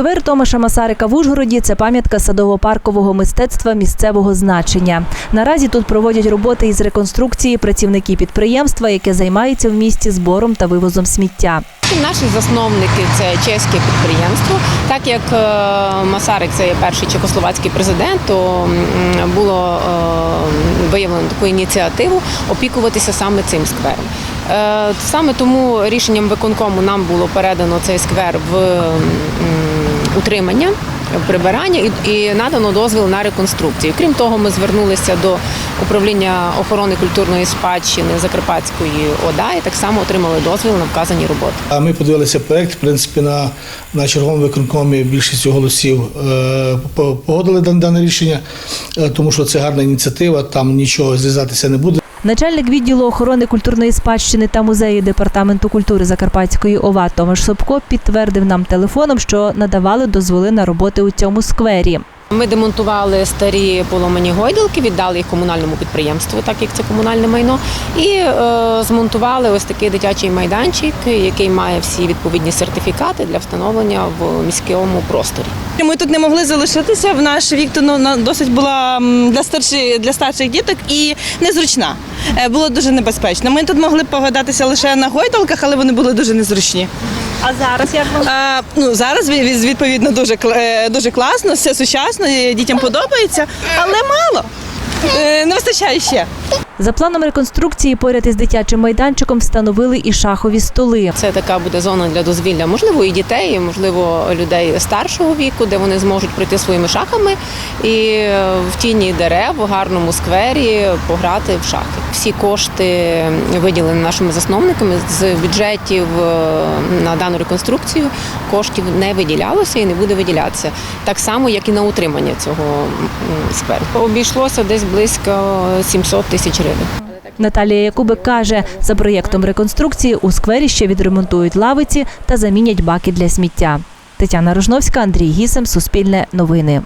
Сквер Томаша Масарика в Ужгороді це пам'ятка садово-паркового мистецтва місцевого значення. Наразі тут проводять роботи із реконструкції працівники підприємства, яке займається в місті збором та вивозом сміття. Наші засновники це чеське підприємство. Так як е, Масарик це перший чехословацький президент, то було е, виявлено таку ініціативу опікуватися саме цим сквером. Е, Саме тому рішенням виконкому нам було передано цей сквер в утримання. Прибирання і, і надано дозвіл на реконструкцію. Крім того, ми звернулися до управління охорони культурної спадщини Закарпатської ОДА і так само отримали дозвіл на вказані роботи. А ми подивилися проект. В принципі, на, на черговому виконкомі більшістю голосів е, по- погодили дане рішення, е, тому що це гарна ініціатива, там нічого зрізатися не буде. Начальник відділу охорони культурної спадщини та музеї департаменту культури Закарпатської ОВА Томаш Собко підтвердив нам телефоном, що надавали дозволи на роботи у цьому сквері. Ми демонтували старі поломані гойдалки, віддали їх комунальному підприємству, так як це комунальне майно, і е, змонтували ось такий дитячий майданчик, який має всі відповідні сертифікати для встановлення в міському просторі. Ми тут не могли залишитися. В наш вік ну, досить була для старших для старших діток і незручна. Е, Було дуже небезпечно. Ми тут могли погадатися лише на гойдалках, але вони були дуже незручні. А зараз як вам? А, ну зараз ві- ві- відповідно дуже кл- е, дуже класно, все сучасно, дітям подобається, але мало. Е, Не вистачає ще. За планом реконструкції поряд із дитячим майданчиком встановили і шахові столи. Це така буде зона для дозвілля, можливо, і дітей, і, можливо, людей старшого віку, де вони зможуть пройти своїми шахами і е, в тіні дерев у гарному сквері пограти в шахи. Всі кошти виділені нашими засновниками з бюджетів е, на дану реконструкцію. Коштів не виділялося і не буде виділятися. Так само, як і на утримання цього м, скверу. Обійшлося десь близько 700 тисяч гривень. Наталія Якубик каже, за проєктом реконструкції у сквері ще відремонтують лавиці та замінять баки для сміття. Тетяна Рожновська, Андрій Гісем, Суспільне новини.